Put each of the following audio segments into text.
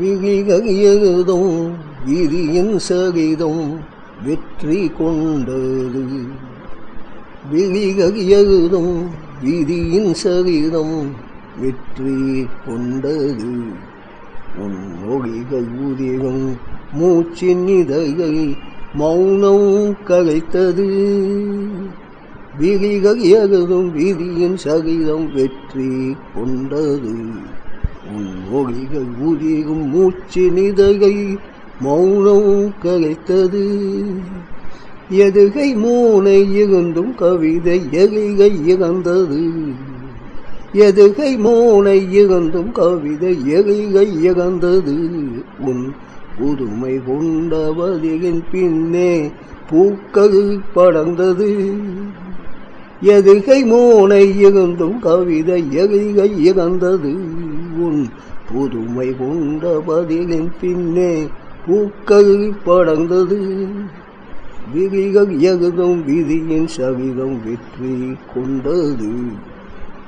விழிகையதும் விதியின் சகிதம் வெற்றி கொண்டது. விழிகையதும் விதியின் சகிதம் வெற்றி கொண்டது. உன் மொழிகள் உதிரும் மூச்சின் இதழை மௌனம் கலைத்தது. விழிகள் எதும் விதியின் சகிதம் வெற்றி கொண்டது. உன் மொழிகள் உரியும் மூச்சு நிதகை மௌனம் கலைத்தது. எதுகை மூனை இருந்தும் கவிதை எலிகை இறந்தது. எதுகை மூனை இறந்தும் கவிதை எலிகை இறந்தது. உன் புதுமை கொண்டவதியின் பின்னே பூக்கள் படர்ந்தது. எதுகை மூனை இருந்தும் கவிதை எதுகை இறந்தது. உன் புதுமை கொண்டவதியின் பின்னே பூக்கள் படர்ந்தது. விதிகள் எகுதும் விதியின் சவிதம் வெற்றி கொண்டது.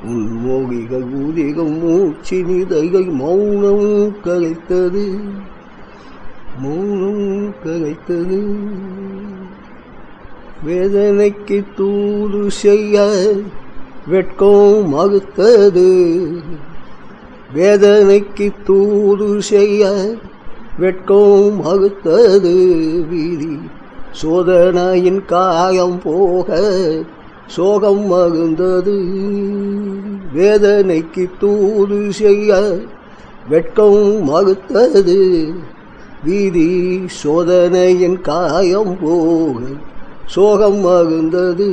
உன் மொழிகள் உதிகம் மூச்சினிதைகள் மௌனம் கலைத்தது மௌனம் கரைத்தது வேதனைக்கு தூது செய்ய வெட்கம் மறுத்தது. வேதனைக்கு தூது செய்ய வெட்கம் மறுத்தது. வீதி சோதனையின் காயம் போக சோகம் மகுந்தது வேதனைக்கு தூது செய்ய வெட்கம் மறுத்தது. வீதி சோதனையின் காயம் போக சோகம் மகுந்தது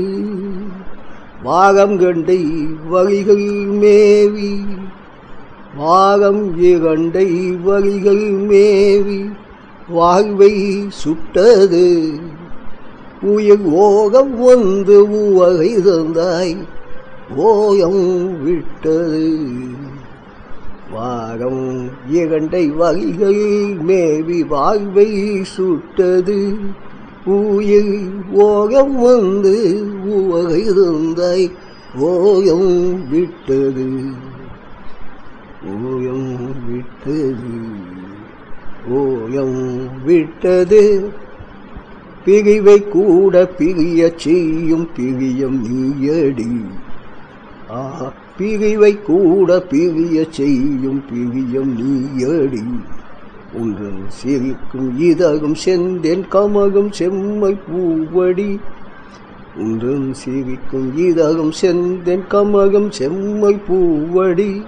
வாகம் கண்டை வழிகள் மேவி வாகம் இரண்டை வழிகள் மேவி வாழ்வை சுட்டது. உயிர் ஓகம் வந்து உவகை தந்தாய் ஓயம் விட்டது. வாரம் இரண்டை வகைகள் மேவி வாழ்வை சுட்டது. உயிர் ஓகம் வந்து உவகை ஓயம் விட்டது. ஓயம் விட்டது. ஓயம் விட்டது. பிரிவை கூட பிரிய செய்யும் பிரியம் நீயடி. ஆ பிரிவை கூட பிரிய செய்யும் பிரியம் நீயடி உங்கள் சிரிக்கும் இதழும் செந்தேன் கமகம் செம்மை பூவடி. உன்றும் சிரிக்கும் இதகம் செந்தேன் கமகம் செம்மை பூவடி.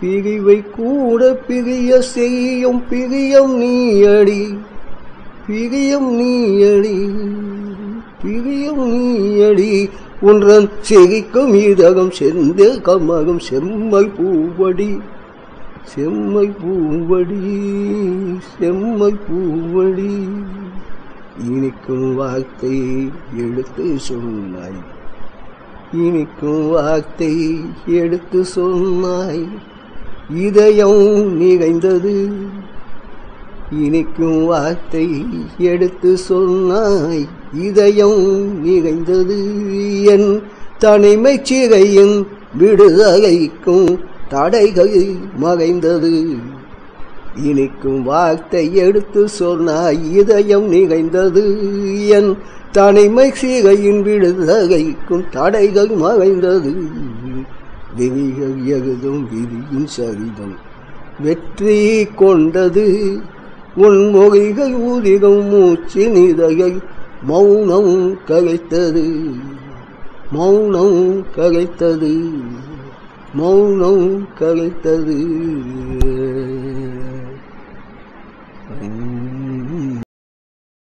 பிரிவை கூட பிரிய செய்யும் பிரியம் நீயடி பிரியம் நீயடி பிரியம் நீயடி உன்றன் செகிக்கும் இதகம் செந்த கமகம் செம்மை பூவடி செம்மை பூவடி செம்மை பூவடி. இனிக்கும் வார்த்தை எடுத்து சொன்னாய். இனிக்கும் வார்த்தை எடுத்து சொன்னாய். இதயம் நிகழ்ந்தது இனிக்கும் வார்த்தை எடுத்து சொன்னாய். இதயம் நிகழ்ந்தது என் தனிமை சிகையும் விடுதலைக்கும் தடைகள் மறைந்தது. இனிக்கும் வார்த்தை எடுத்து சொன்னாய் இதயம் நிகழ்ந்தது என் தனிமை சிகையின் விடுதலைக்கும் தடைகள் மறைந்தது. விதிகள் எழுதும் விதியின் சரிதம் வெற்றி கொண்டது. உன் மொழிகள் ஊதிகம் மூச்சு நிதையை மௌனம் கலைத்தது. மௌனம் கலைத்தது. மௌனம் கலைத்தது.